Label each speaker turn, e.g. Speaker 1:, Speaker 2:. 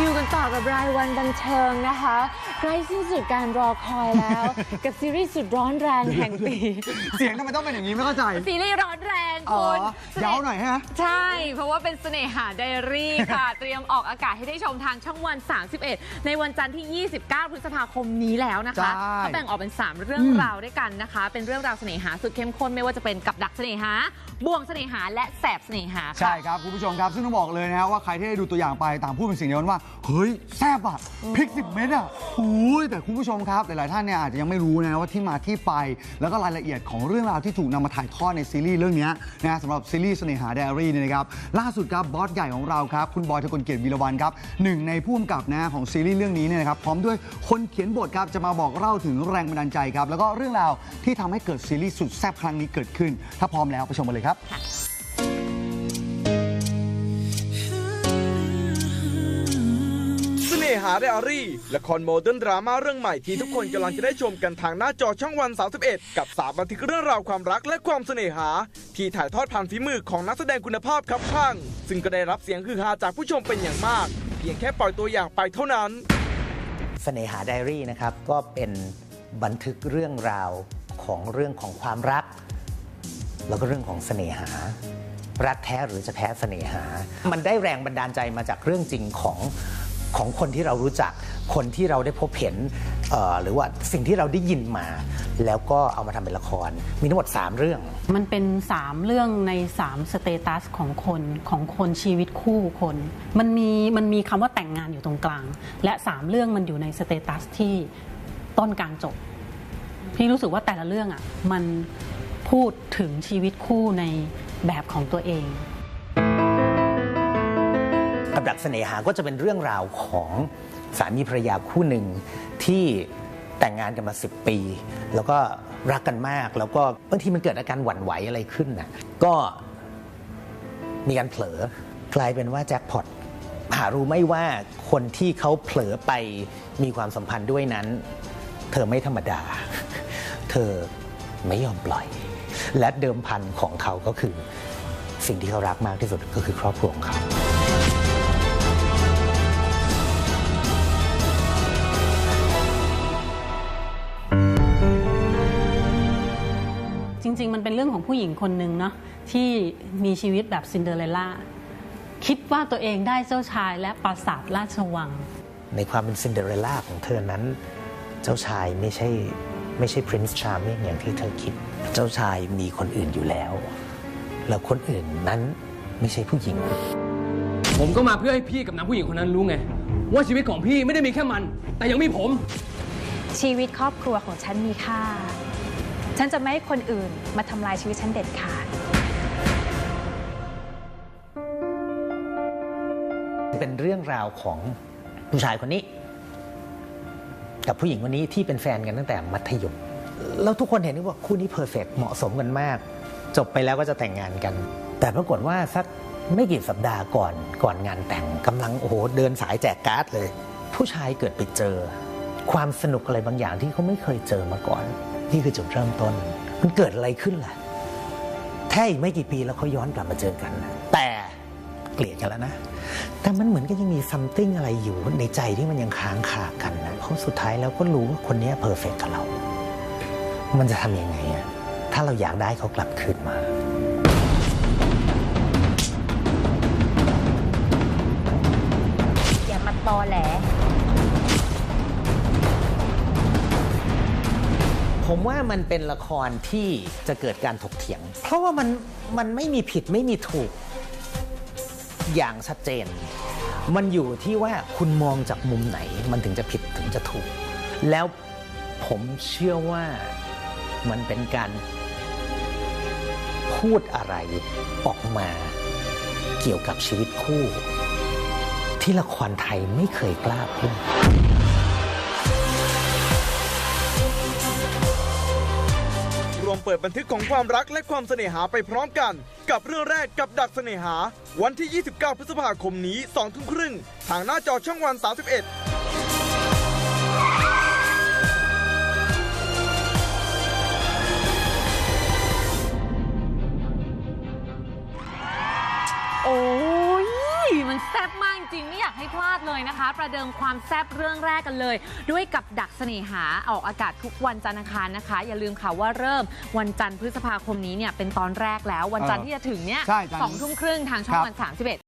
Speaker 1: อยู่กันต่อกับรายวันบันเทิงนะคะใกล้สิ้นสุดการรอคอยแล้ว กับซีรีส์สุดร้อนแรงแห่งปี
Speaker 2: เสียงทำไมต้องเป็นอย่างนี้ไม่เข้าใจ
Speaker 1: ซีรีส์ร้อนแรง
Speaker 2: อ๋อ
Speaker 1: คุณ
Speaker 2: ยาวหน่อยฮะ
Speaker 1: ใช่ เพราะว่าเป็นเสน่หาไดอารี่ค่ะ เตรียมออกอากาศให้ได้ชมทางช่องวัน 31 ในวันจันทร์ที่ 29 พฤษภาคมนี้แล้วนะคะ
Speaker 2: ใช่
Speaker 1: เขาแบ่งออกเป็น 3 เรื่อง
Speaker 2: อืม
Speaker 1: ราวด้วยกันนะคะ เป็นเรื่องราวเสน่หาสุดเข้มข้นไม่ว่าจะเป็นกับดักเสน่หา บ่วงเสน่หาและแสบเสน่หาค่ะ
Speaker 2: ใช่ครับ คุณผู้ชมครับ ซึ่งต้องบอกเลยนะฮะว่าใครที่ได้ดูตัวอย่างไปต่างพูดเป็นเสิ่งเดียวกันว่าเฮ้ยแซ่บอะพริกสิบเม็ดอะอุ้ยแต่คุณผู้ชมครับ หลายๆท่านเนี่ยอาจจะยังไม่รู้นะว่าที่มาที่ไป แล้วก็รายละเอียดของเรื่องราวที่ถูกนำมาถ่ายทอดในซีรีส์เรื่องนี้นะฮะสำหรับซีรีส์เสน่หาไดอารี่เนี่ยนะครับล่าสุดครับบอสใหญ่ของเราครับ คุณบอยทะกลเกียรติวีรวันครับหนึ่งในผู้กำกับนะของซีรีส์เรื่องนี้เนี่ยนะครับพร้อมด้วยคนเขียนบทครับจะมาบอกเล่าถึงแรงบันดาลใจครับแล้วก็เรื่องราวที่ทำให้เกิดซีรีส์สุดแซ่บครั้งนี้เกิดขึ้น ถ้าพร้อมแล้วไปชมกันเลยครับ
Speaker 3: หาไดอารี่ละครโมเดิร์นดราม่าเรื่องใหม่ที่ทุกคนกำลังจะได้ชมกันทางหน้าจอช่องวัน 31 กับสามบันทึกเรื่องราวความรักและความเสน่หา ที่ถ่ายทอดผ่านฝีมือของนักแสดงคุณภาพครับข้าง ซึ่งก็ได้รับเสียงฮือฮาจากผู้ชมเป็นอย่างมาก เพียงแค่ปล่อยตัวอย่างไปเท่านั้น
Speaker 4: เสน่หาไดอารี่นะครับก็เป็นบันทึกเรื่องราวของเรื่องของความรัก แล้วก็เรื่องของเสน่หา รักแท้หรือจะแพ้เสน่หา มันได้แรงบันดาลใจมาจากเรื่องจริงของ ของคนที่เรารู้จัก คนที่เราได้พบเห็นหรือว่าสิ่งที่เราได้ยินมา แล้วก็เอามาทำเป็นละคร มีทั้งหมด 3 เรื่อง
Speaker 5: มันเป็น 3 เรื่องใน3สเตตัสของคนของคนชีวิตคู่คน มันมีมันมีคำว่าแต่งงานอยู่ตรงกลาง และ 3 เรื่องมันอยู่ในสเตตัสที่ต้นกลางจบพี่รู้สึกว่าแต่ละเรื่องอะมันพูดถึงชีวิตคู่ในแบบของตัวเอง
Speaker 4: กับดักเสน่หาก็จะเป็นเรื่องราวของสามีภรรยาคู่หนึ่งที่แต่งงานกันมา 10 ปี แล้วก็รักกันมาก แล้วก็บางทีมันเกิดอาการหวั่นไหวอะไรขึ้นน่ะก็มีการเผลอกลายเป็นว่าแจ็คพอตหารู้ไหม่ว่าคนที่เขาเผลอไปมีความสัมพันธ์ด้วยนั้น เธอไม่ธรรมดา เธอไม่ยอมปล่อย และเดิมพันของเขาก็คือสิ่งที่เขารักมากที่สุดก็คือครอบครัวของเขา
Speaker 5: ริง ๆ มันเป็นเรื่องของผู้หญิงคนหนึ่งเนาะที่มีชีวิตแบบซินเดอเรลล่าคิดว่าตัวเองได้เจ้าชายและปราสาทราชวัง
Speaker 4: ในความเป็นซินเดอเรลล่าของเธอนั้น เจ้าชายไม่ใช่ไม่ใช่พรินซ์ชาร์มิงอย่างที่เธอคิด เจ้าชายมีคนอื่นอยู่แล้ว แล้วคนอื่นนั้นไม่ใช่ผู้หญิง
Speaker 6: ผมก็มาเพื่อให้พี่กับนางผู้หญิงคนนั้นรู้ไง ว่าชีวิตของพี่ไม่ได้มีแค่มัน แต่ยังมีผม
Speaker 7: ชีวิตครอบครัวของฉันมีค่า ฉันจะไม่ให้คนอื่นมาทำลายชีวิตฉันเด็ดขาด
Speaker 4: เป็นเรื่องราวของผู้ชายคนนี้ กับผู้หญิงคนนี้ที่เป็นแฟนกันตั้งแต่มัธยม แล้วทุกคนเห็นว่าคู่นี้เพอร์เฟกเหมาะสมกันมาก จบไปแล้วก็จะแต่งงานกัน แต่ปรากฏว่าสักไม่กี่สัปดาห์ก่อนก่อนงานแต่งกำลังโอ้โหเดินสายแจกการ์ดเลย ผู้ชายเกิดไปเจอ ความสนุกอะไรบางอย่างที่เขาไม่เคยเจอมาก่อน นี่คือจุดเริ่มต้น มันเกิดอะไรขึ้นล่ะแค่อีกไม่กี่ปีแล้วเขาย้อนกลับมาเจอกัน แต่เกลียดกันแล้วนะ แต่มันเหมือนก็ยังมีซัมติงอะไรอยู่ในใจที่มันยังค้างคากันนะเพราะสุดท้ายแล้วก็รู้ว่าคนนี้เพอร์เฟกกับเรา มันจะทำยังไงอะถ้าเราอยากได้เขากลับคืนมา ผมว่ามันเป็นละครที่จะเกิดการถกเถียง เพราะว่ามันมันไม่มีผิดไม่มีถูกอย่างชัดเจน มันอยู่ที่ว่าคุณมองจากมุมไหน มันถึงจะผิดถึงจะถูก แล้วผมเชื่อว่ามันเป็นการพูดอะไรออกมาเกี่ยวกับชีวิตคู่ ที่ละครไทยไม่เคยกล้าพูด
Speaker 3: เปิดบันทึกของความรักและความเสน่หาไปพร้อมกัน กับเรื่องแรกกับดักเสน่หา วันที่ 29 พฤษภาคมนี้2ทุ่มครึ่งทางหน้าจอช่องวัน 31
Speaker 1: โอ้ยมันแซ่ซ่ บมากจริงไม่อยากให้พลาดเลยนะคะ ประเดิมความแซ่บเรื่องแรกกันเลย ด้วยกับดักเสน่หาออกอากาศทุกวันจันทร์อังคารนะคะ อย่าลืมค่ะว่าเริ่มวันจันทร์พฤษภาคมนี้เนี่ยเป็นตอนแรกแล้ววันจันทร์ที่จะถึงเนี่ย
Speaker 2: ใช่จันทร์
Speaker 1: สองทุ่มครึ่งทางช่อง
Speaker 2: ครับ
Speaker 1: วัน31